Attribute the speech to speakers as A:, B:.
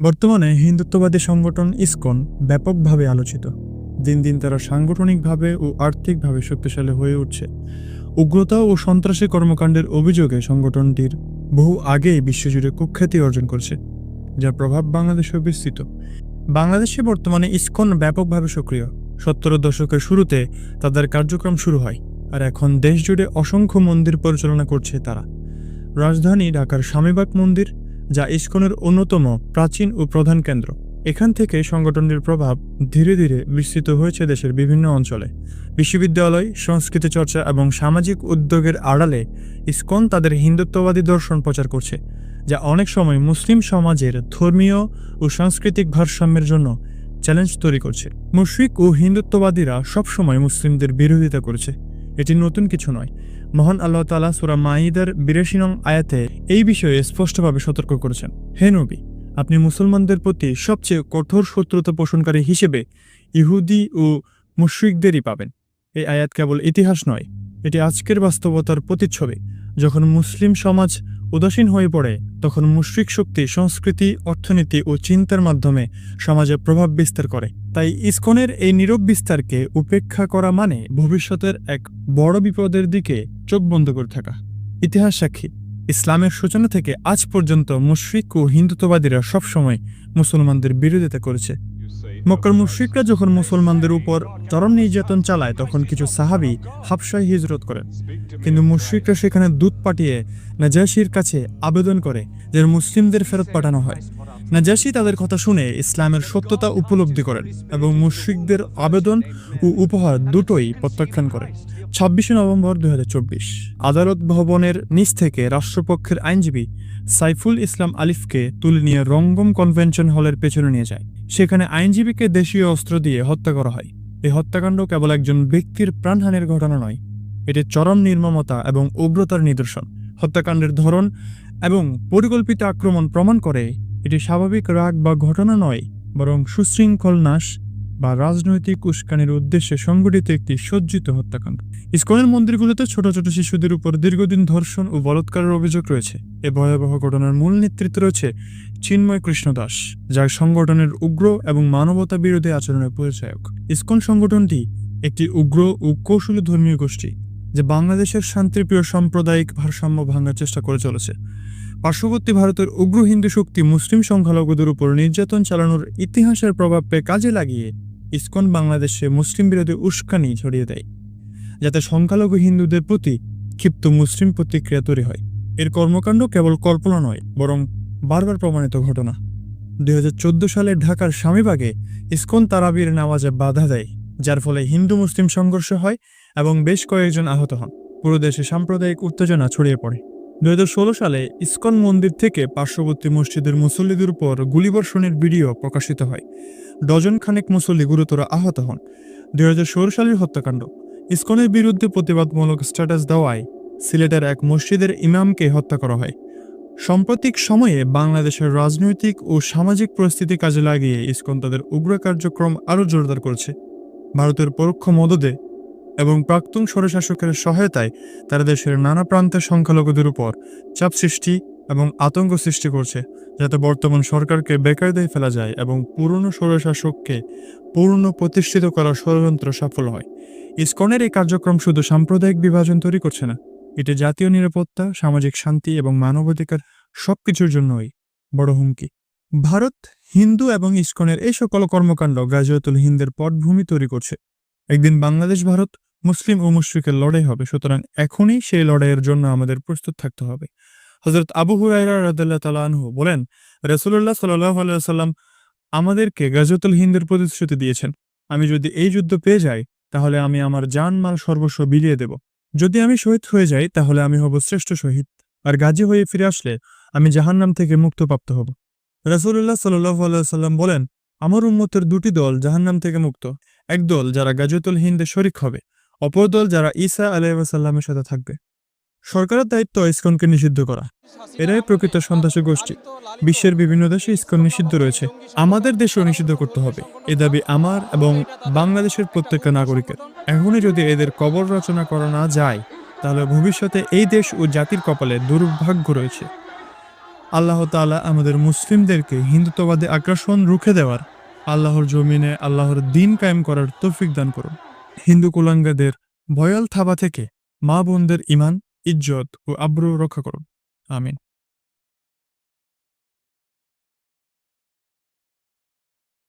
A: বর্তমানে হিন্দুত্ববাদী সংগঠন ইসকন ব্যাপকভাবে আলোচিত। দিন দিন তারা সাংগঠনিকভাবে ও আর্থিকভাবে শক্তিশালী হয়ে উঠছে। উগ্রতা ও সন্ত্রাসী কর্মকাণ্ডের অভিযোগে সংগঠনটির বহু আগেই বিশ্বজুড়ে কুখ্যাতি অর্জন করছে যার প্রভাব বাংলাদেশেও বিস্তৃত। বাংলাদেশে বর্তমানে ইসকন ব্যাপকভাবে সক্রিয়। সত্তর দশকের শুরুতে তাদের কার্যক্রম শুরু হয় আর এখন দেশজুড়ে অসংখ্য মন্দির পরিচালনা করছে তারা। রাজধানী ঢাকার স্বামীবাগ মন্দির যা ইস্কনের অন্যতম প্রাচীন ও প্রধান কেন্দ্র। এখান থেকে সংগঠনটির প্রভাব ধীরে ধীরে বিস্তৃত হয়েছে দেশের বিভিন্ন অঞ্চলে। বিশ্ববিদ্যালয়, সংস্কৃতি চর্চা এবং সামাজিক উদ্যোগের আড়ালে ইস্কন তাদের হিন্দুত্ববাদী দর্শন প্রচার করছে, যা অনেক সময় মুসলিম সমাজের ধর্মীয় ও সাংস্কৃতিক ভারসাম্যের জন্য চ্যালেঞ্জ তৈরি করছে। মুশরিক ও হিন্দুত্ববাদীরা সবসময় মুসলিমদের বিরোধিতা করেছে। এটি নতুন কিছু নয় মহান আল্লাহ তালা সুরা মাইদার বিরাশি নং আয়াতে এই বিষয়ে স্পষ্টভাবে সতর্ক করেছেন। হে নবী, আপনি মুসলমানদের প্রতি সবচেয়ে কঠোর শত্রুতা পোষণকারী হিসেবে ইহুদি ও মুশ্রিকদেরই পাবেন। এই আয়াত কেবল ইতিহাস নয়, এটি আজকের বাস্তবতার প্রতিচ্ছবি। যখন মুসলিম সমাজ উদাসীন হয়ে পড়ে, তখন মুশরিক শক্তি, সংস্কৃতি, অর্থনীতি ও চিন্তার মাধ্যমে সমাজে প্রভাব বিস্তার করে। তাই ইসকনের এই নীরব বিস্তারকে উপেক্ষা করা মানে ভবিষ্যতের এক বড় বিপদের দিকে চোখ বন্ধ করে থাকা। ইতিহাস সাক্ষী, ইসলামের সূচনা থেকে আজ পর্যন্ত মুশ্রিক ও হিন্দুত্ববাদীরা সবসময় মুসলমানদের বিরোধিতা করেছে। মক্কার মুশরিকরা যখন মুসলমানদের উপর চরম নির্যাতন চালায়, তখন কিছু সাহাবি হাবশায় হিজরত করেন। কিন্তু মুশরিকরা সেখানে দুধ পাঠিয়ে নাজাসির কাছে আবেদন করে যে মুসলিমদের ফেরত পাঠানো হয়। নাজাসি তাদের কথা শুনে ইসলামের সত্যতা উপলব্ধি করেন এবং মুশরিকদের আবেদন ও উপহার দুটোই প্রত্যাখ্যান করে। ছাব্বিশে নভেম্বর দুই হাজার চব্বিশ, আদালত ভবনের নিচ থেকে রাষ্ট্রপক্ষের আইনজীবী সাইফুল ইসলাম আলিফকে তুলে নিয়ে রঙ্গম কনভেনশন হলের পেছনে নিয়ে যায়। সেখানে আইনজীবীকে দেশীয় অস্ত্র দিয়ে হত্যা করা হয়। এই হত্যাকাণ্ড কেবল একজন ব্যক্তির প্রাণহানির ঘটনা নয়, এটি চরম নির্মমতা এবং উগ্রতার নিদর্শন। হত্যাকাণ্ডের ধরন এবং পরিকল্পিত আক্রমণ প্রমাণ করে এটি স্বাভাবিক রাগ বা ঘটনা নয়, বরং সুশৃঙ্খল নাশ বা রাজনৈতিক উস্কানির উদ্দেশ্যে সংগঠিত একটি সজ্জিত হত্যাকাণ্ড। ইস্কনের মন্দিরগুলোতে ছোট ছোট শিশুদের উপর দীর্ঘদিন ধর্ষণ ও বলৎকারের অভিযোগ রয়েছে। এ ভয়াবহ ঘটনার মূল নেতৃত্ব রয়েছে চিন্ময় কৃষ্ণ দাস যার সংগঠনের উগ্র এবং মানবতা বিরোধী আচরণের পরিচায়ক। ইসকন সংগঠনটি একটি উগ্র ও কৌশলী ধর্মীয় গোষ্ঠী, যে বাংলাদেশের শান্তিপ্রিয় সাম্প্রদায়িক ভারসাম্য ভাঙার চেষ্টা করে চলেছে। পার্শ্ববর্তী ভারতের উগ্র হিন্দু শক্তি মুসলিম সংখ্যালঘুদের উপর নির্যাতন চালানোর ইতিহাসের প্রভাবকে কাজে লাগিয়ে ইসকন বাংলাদেশে মুসলিম বিরোধী উস্কানি ছড়িয়ে দেয়, যাতে সংখ্যালঘু হিন্দুদের প্রতি ক্ষিপ্ত মুসলিম প্রতিক্রিয়া তৈরি হয়। এর কর্মকাণ্ড কেবল কল্পনা নয়, বরং বারবার প্রমাণিত ঘটনা। দুই হাজার চোদ্দ সালে ঢাকার স্বামীবাগে ইসকন তারাবির নামাজে বাধা দেয়, যার ফলে হিন্দু মুসলিম সংঘর্ষ হয় এবং বেশ কয়েকজন আহত হন। পুরো দেশে সাম্প্রদায়িক উত্তেজনা ছড়িয়ে পড়ে। দুই হাজার ষোলো সালে ইসকন মন্দির থেকে পার্শ্ববর্তী মসজিদের মুসল্লিদের উপর গুলিবর্ষণের ভিডিও প্রকাশিত হয়। ডজন খানেক মুসল্লি গুরুতর আহত হন। দুই সালের হত্যাকাণ্ড। ইসকনের বিরুদ্ধে প্রতিবাদমূলক স্ট্যাটাস দেওয়ায় সিলেটের এক মসজিদের ইমামকে হত্যা করা হয়। সাম্প্রতিক সময়ে বাংলাদেশের রাজনৈতিক ও সামাজিক পরিস্থিতি কাজে লাগিয়ে ইসকন তাদের উগ্র কার্যক্রম আরও জোরদার করছে। ভারতের পরোক্ষ মদদে এবং প্রাক্তন স্বরশাসকের সহায়তায় তারা দেশের নানা প্রান্তের সংখ্যালঘুদের উপর চাপ সৃষ্টি এবং আতঙ্ক সৃষ্টি করছে, যাতে বর্তমান সরকারকে বেকায়দায় ফেলা যায় এবং পুরনো স্বরশাসককে পূর্ণ প্রতিষ্ঠিত করার ষড়যন্ত্র সফল হয়। ইসকনের এই কার্যক্রম শুধু সাম্প্রদায়িক বিভাজন তৈরি করছে না, এটি জাতীয় নিরাপত্তা, সামাজিক শান্তি এবং মানবাধিকার সবকিছুর জন্যই বড় হুমকি। ভারত, হিন্দু এবং ইসকনের এই সকল কর্মকাণ্ড গ্রাজুয়েতুল হিন্দের পটভূমি তৈরি করছে। একদিন বাংলাদেশ ভারত মুসলিম ও মুশ্রিকের লড়াই হবে। সুতরাং এখনই সেই লড়াইয়ের জন্য আমাদের প্রস্তুত থাকতে হবে। হজরত আবু হুরাইরা রাদাল্লাহ তালা আনহু বলেন রসুল্লাহ সাল্লাহ আলাইসাল্লাম আমাদেরকে গাজতুল হিন্দের প্রতিশ্রুতি দিয়েছেন। আমি যদি এই যুদ্ধ পেয়ে যাই, তাহলে আমি আমার জান মাল সর্বস্ব বিলিয়ে দেব। যদি আমি শহীদ হয়ে যাই, তাহলে আমি হব শ্রেষ্ঠ শহীদ। আর গাজী হয়ে ফিরে আসলে আমি জাহান্নাম থেকে মুক্তপ্রাপ্ত হব। রসুল্লাহ সাল্লাহ আলাইসাল্লাম বলেন, আমার উম্মতের দুটি দল জাহান্নাম থেকে মুক্ত। এক দল যারা গাজতুল হিন্দে শরিক হবে অপর দল যারা ঈসা আলাইসাল্লামের সাথে থাকবে। সরকারের দায়িত্ব ইসকনকে নিষিদ্ধ করা। এরাই প্রকৃত সন্ত্রাসী গোষ্ঠী। বিশ্বের বিভিন্ন দেশে ইসকন নিষিদ্ধ রয়েছে। আমাদের দেশেও নিষিদ্ধ করতে হবে। এ দাবি আমার এবং বাংলাদেশের প্রত্যেকটা নাগরিকের। এখনই যদি এদের কবর রচনা করা না যায়, তাহলে ভবিষ্যতে এই দেশ ও জাতির কপালে দুর্ভাগ্য রয়েছে। আল্লাহ তাআলা আমাদের মুসলিমদেরকে হিন্দুত্ববাদী আগ্রাসন রুখে দেওয়ার আল্লাহর জমিনে আল্লাহর দিন কায়েম করার তৌফিক দান করুন। হিন্দু কুলাঙ্গাদের ভয়াল থাবা থেকে মা বোনদের ইমান ইজ্জত ও আব্রু রক্ষা করুন। আমিন।